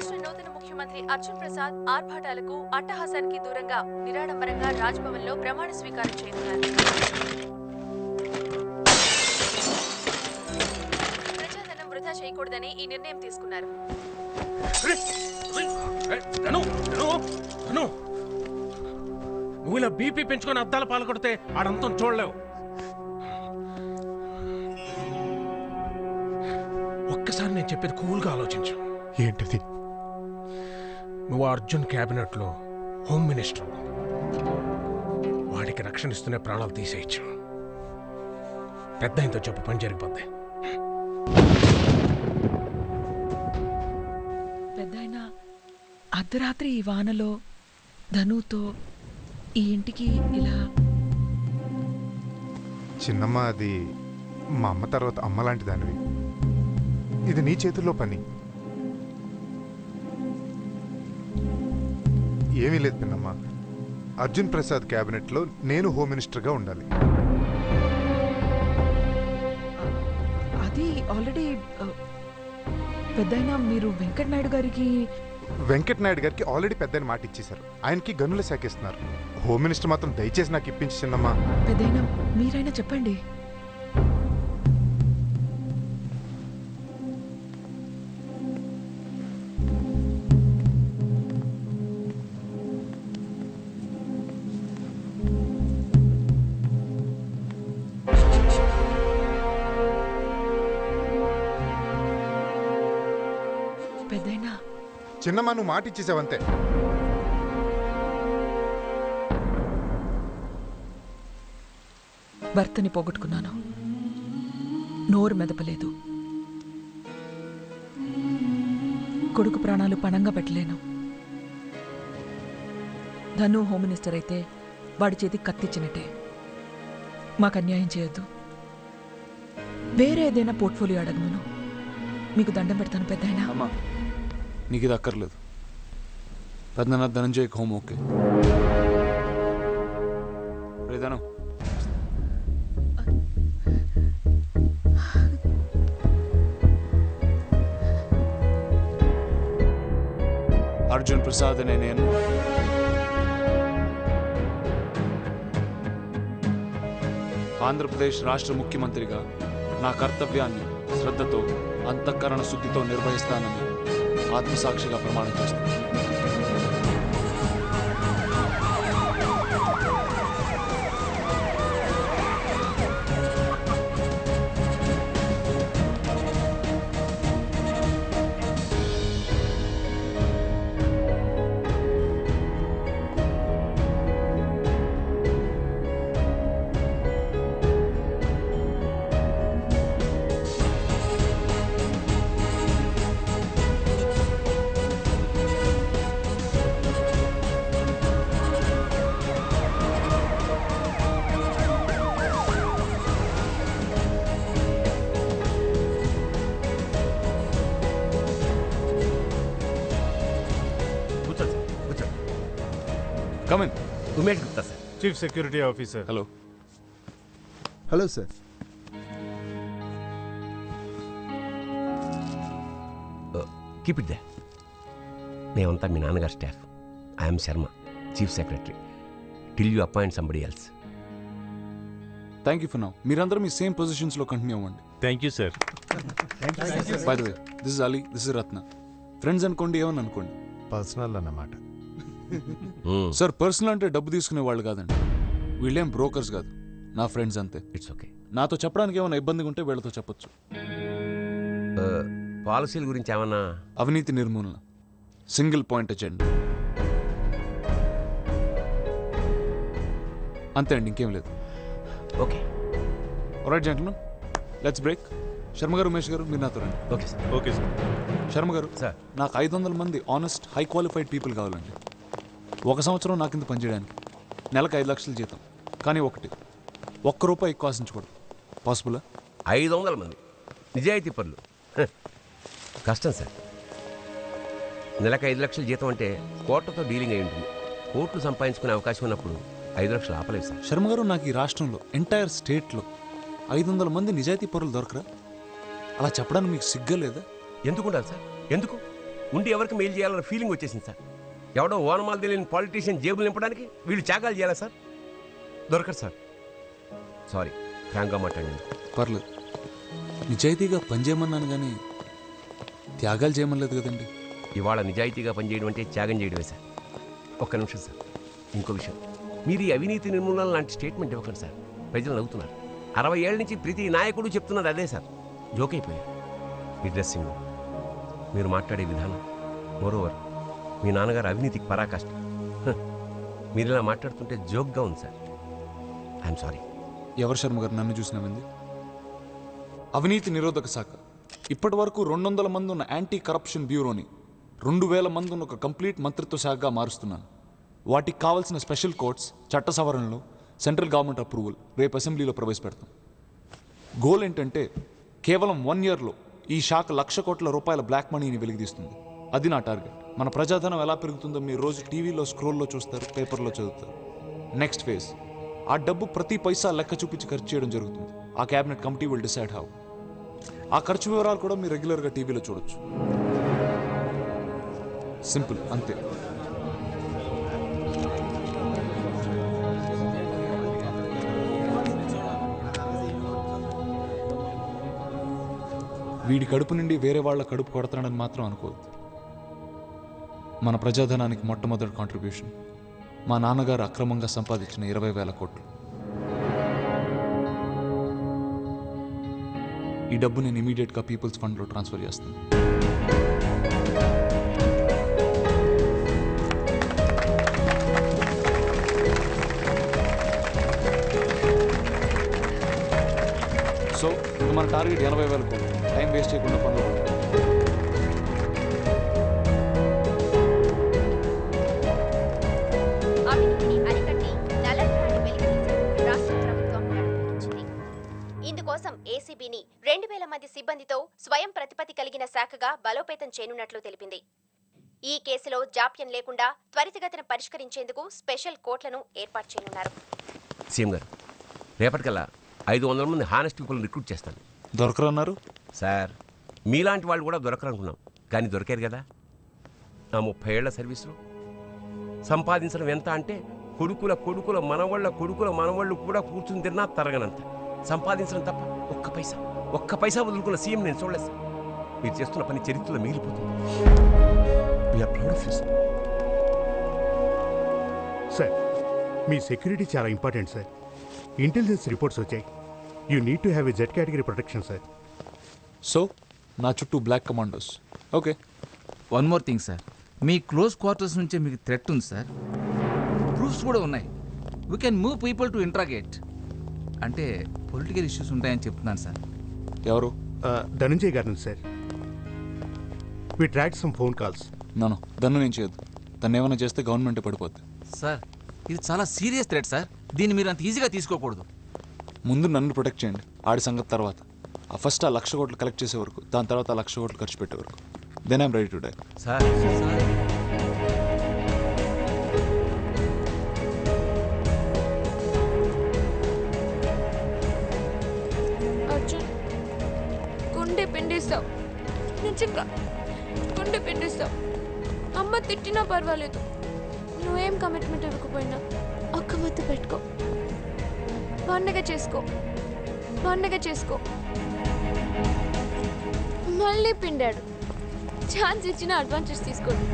రాష్ట్ర నూతన ముఖ్యమంత్రి అర్జున్ ప్రసాద్ ఆర్భాటాలకు అట్టహాసానికి దూరంగా నిరాడంబరంగా రాజ్భవన్లో ప్రమాణ స్వీకారం చేయనున్నారు. ప్రజాధనం వృధా చేయకూడదని ఈ నిర్ణయం తీసుకున్నారు. నువ్వు ఇలా బీపీ పెంచుకొని అద్దాల పాలు కొడితే ఆడంతం చూడలేవు. ఒక్కసారి నేను చెప్పేది కూల్గా ఆలోచించు. ఏంటిది? నువ్వు అర్జున్ క్యాబినెట్లో హోమ్ మినిస్టర్. వాడికి రక్షణ ఇస్తూనే ప్రాణాలు తీసేయచ్చు. పెద్ద ఆయనతో చెప్పు పని జరిగిపోద్ది. పెద్దాయన అర్ధరాత్రి ఈ వానలో ధనుతో ఈ ఇంటికి ఇలా చిన్నమ్మ అది మా అమ్మ తర్వాత అమ్మ లాంటి దానివి. ఇది నీ చేతుల్లో పని. ఏమీ లేదు పిన్నమ్మ. అర్జున్ ప్రసాద్ క్యాబినెట్లో నేను హోమ్ మినిస్టర్గా ఉండాలి. అది ఆల్రెడీ పెద్దాయన మీరు వెంకట్ నాయుడు గారికి వెంకట్ నాయుడు గారికి ఆల్రెడీ పెద్ద మాట ఇచ్చేశారు. ఆయనకి గన్నులు సేకేస్తున్నారు హోమ్ మినిస్టర్ మాత్రం దయచేసి నాకు ఇప్పించి చిన్నమ్మ. పెద్దయినా మీరైనా చెప్పండి. చిన్నమ్మ నువ్వు మాట ఇచ్చేసావంతే భర్తని పోగొట్టుకున్నాను. నోరు మెదపలేదు. కొడుకు ప్రాణాలు పణంగా పెట్టలేను. ధను హోమ్ మినిస్టర్ అయితే వాడి చేతికి కత్తిచ్చినట్టే. మాకు అన్యాయం చేయొద్దు. వేరే ఏదైనా పోర్ట్ఫోలియో అడగమను. మీకు దండం పెడతాను పెద్దాయనా? అమ్మా. నీకు ఇది అక్కర్లేదు పెద్దన ధనంజయ్ హోమ్ ఓకే. రే అర్జున్ ప్రసాద్ అనే నేను. ఆంధ్రప్రదేశ్ రాష్ట్ర ముఖ్యమంత్రిగా నా కర్తవ్యాన్ని శ్రద్ధతో అంతఃకరణ శుద్ధితో నిర్వహిస్తానని ఆత్మసాక్షిగా ప్రమాణం చేస్తాను Umesh Gupta sir chief security officer hello hello sir keep it there మేమంతా మీ నాన్నగారు staff I'm Sharma chief secretary till you appoint somebody else thank you for now మీరందరూ మీ సేమ్ పొజిషన్స్లో కంటిన్యూ అవ్వండి. Thank you sir by the way this is Ali this is Ratna friends అనుకోండి ఏమని అనుకోండి? పర్సనల్ అన్నమాట. సార్ పర్సనల్ అంటే డబ్బు తీసుకునే వాళ్ళు కాదండి. వీళ్ళేం బ్రోకర్స్ కాదు. నా ఫ్రెండ్స్ అంతే. ఇట్స్ ఓకే నాతో చెప్పడానికి ఏమైనా ఇబ్బందిగా ఉంటే వీళ్ళతో చెప్పొచ్చు. పాలసీల గురించి ఏమన్నా? అవినీతి నిర్మూలన. సింగిల్ పాయింట్ ఎజెండా అంతే అండి ఇంకేం లేదు. Okay right gentlemen let's break Sharma garu Umesh garu మీరు నాతో రండి. Okay sir okay sir Sharma garu sir నాకు ఐదు వందల మంది ఆనెస్ట్ హై క్వాలిఫైడ్ పీపుల్ కావాలండి. ఒక సంవత్సరం నా కింద పనిచేయడానికి. నెలకు ఐదు లక్షల జీతం. కానీ ఒకటి. ఒక్క రూపాయి ఎక్కువ ఆశించకూడదు. పాసిబులా? ఐదు వందల మంది. నిజాయితీ పనులు. హ, కష్టం సార్. నెలకు ఐదు లక్షల జీతం అంటే కోట్లతో డీలింగ్ అయి ఉంటుంది. కోట్లు సంపాదించుకునే అవకాశం ఉన్నప్పుడు ఐదు లక్షలు ఆపలేదు సార్. శర్మ గారు నాకు ఈ రాష్ట్రంలో ఎంటైర్ స్టేట్లో ఐదు వందల మంది నిజాయితీ పరులు దొరకరా? అలా చెప్పడానికి మీకు సిగ్గా లేదా? ఎందుకు ఉండాలి సార్? ఎందుకు? ఉండి ఎవరికి మెయిల్ చేయాలన్న ఫీలింగ్ వచ్చేసింది సార్. ఎవడో ఓనమాలు తెలియని పాలిటీషియన్ జేబులు నింపడానికి వీళ్ళు త్యాగాలు చేయాలా సార్? దొరకరు సార్. సారీ ఫ్రాంక్గా మాట్లాడండి. పర్లేదు. నిజాయితీగా పనిచేయమన్నాను కానీ త్యాగాలు చేయమనలేదు కదండి. ఇవాళ నిజాయితీగా పనిచేయడం అంటే త్యాగం చేయడమే సార్. ఒక్క నిమిషం సార్. ఇంకో విషయం. మీరు ఈ అవినీతి నిర్మూలన లాంటి స్టేట్మెంట్ ఇవ్వకండి సార్. ప్రజలు నవ్వుతున్నారు. అరవై ఏళ్ళ నుంచి ప్రతి నాయకుడు చెప్తున్నది అదే సార్. జోక్ అయిపోయారు మీ డ్రెస్సింగ్ మీరు మాట్లాడే విధానం. మోరోవర్ మీ నాన్నగారు అవినీతికి పరాకాష్ట మీరు ఇలా మాట్లాడుతుంటే జోక్గా ఉంది సార్. I'm sorry. ఎవరు శర్మ గారు నన్ను చూసినవింది అవినీతి నిరోధక శాఖ. ఇప్పటి వరకు రెండు వందల మంది ఉన్న యాంటీ కరప్షన్ బ్యూరోని రెండు వేల మంది ఉన్న ఒక కంప్లీట్ మంత్రిత్వ శాఖగా మారుస్తున్నాను. వాటికి కావాల్సిన స్పెషల్ కోర్ట్స్ చట్ట సవరణలు సెంట్రల్ గవర్నమెంట్ అప్రూవల్ రేపు అసెంబ్లీలో ప్రవేశపెడతాం. గోల్ ఏంటంటే కేవలం వన్ ఇయర్లో ఈ శాఖ లక్ష కోట్ల రూపాయల బ్లాక్ మనీని వెలిగిస్తుంది అది నా టార్గెట్. మన ప్రజాధనం ఎలా పెరుగుతుందో మీరు రోజు టీవీలో స్క్రోల్లో చూస్తారు పేపర్లో చదువుతారు. నెక్స్ట్ ఫేజ్ ఆ డబ్బు ప్రతి పైసా లెక్క చూపించి ఖర్చు చేయడం జరుగుతుంది. ఆ cabinet committee will decide how ఆ ఖర్చు వివరాలు కూడా మీరు రెగ్యులర్గా టీవీలో చూడొచ్చు. సింపుల్ అంతే. వీడి కడుపు నుండి వేరే వాళ్ళ కడుపు కొడతాడని మాత్రం అనుకోవద్దు. మన ప్రజాధనానికి మొట్టమొదటి కాంట్రిబ్యూషన్ మా నాన్నగారు అక్రమంగా సంపాదించిన ఇరవై వేల కోట్లు. ఈ డబ్బు నేను ఇమీడియట్గా పీపుల్స్ ఫండ్లో ట్రాన్స్ఫర్ చేస్తాను. సో మన టార్గెట్ ఎనభై వేల కోట్లు. టైం వేస్ట్ చేయకుండా పనులు మంది సిబ్బందితో స్వయం ప్రతిపత్తి కలిగిన శాఖగా బలోపేతం చేయనున్నట్లు తెలిపింది. ఈ కేసులో జాప్యం లేకుండా త్వరితగతిన పరిష్కరించేందుకు స్పెషల్ కోర్టులను ఏర్పాటు చేయనున్నారు. సీఎం గారు రేపటికల్లా ఐదు వందల మంది హానెస్ట్ పీపుల్ రిక్రూట్ చేస్తాను. దొరకరన్నారు? సార్ మీలాంటి వాళ్ళు కూడా దొరకరనుకున్నాం. కానీ దొరికారు కదా. నా ముప్పై ఏళ్ళ సర్వీసులో. సంపాదించడం ఎంత అంటే కొడుకుల కొడుకుల మనవాళ్ళ కొడుకుల మనవాళ్ళు కూడా కూర్చుని తిన్నా తరగనంత. సంపాదించడం తప్ప ఒక్క పైసా. ఒక్క పైసా వదులుకున్న సీఎం నేను చూడలేదు సార్. మీరు చేస్తున్న పని చరిత్రలో మిగిలిపోతుంది. We're proud of you sir sir me security చాలా ఇంపార్టెంట్ సార్ ఇంటెలిజెన్స్ రిపోర్ట్స్ వచ్చాయి. You need to have a Z category protection sir so నా చుట్టూ black commandos okay one more thing sir మీ క్లోజ్ క్వార్టర్స్ నుంచే మీకు threat ఉంది sir proofs కూడా ఉన్నాయి. We can move people to interrogate అంటే political issues ఉంటాయని చెప్తున్నాను సార్ ఎవరు? ధనంజయ్ గారి sir. We track some phone calls నన్ను దన్ను నేను చేయొద్దు. తను ఏమైనా చేస్తే గవర్నమెంట్ పడిపోద్ది. సార్ ఇది చాలా సీరియస్ థ్రెట్ సార్. దీన్ని మీరు అంత ఈజీగా తీసుకోకూడదు. ముందు నన్ను ప్రొటెక్ట్ చేయండి. ఆడి సంగతి తర్వాత. ఆ ఫస్ట్ ఆ లక్ష కోట్లు కలెక్ట్ చేసే వరకు దాని తర్వాత ఆ లక్ష కోట్లు ఖర్చు పెట్టే వరకు. Then I'm ready to die sir. గుండె పిండిస్తావు. నిజంగా గుండె పిండిస్తావు. అమ్మ తిట్టినా పర్వాలేదు. నువ్వేం కమిట్మెంట్ ఇవ్వకపోయినా ఒక్క మత్తు పెట్టుకో. పండగ చేసుకో. పండగ చేసుకో. మళ్ళీ పిండాడు. ఛాన్స్ ఇచ్చిన అడ్వాంటేజ్ తీసుకోండి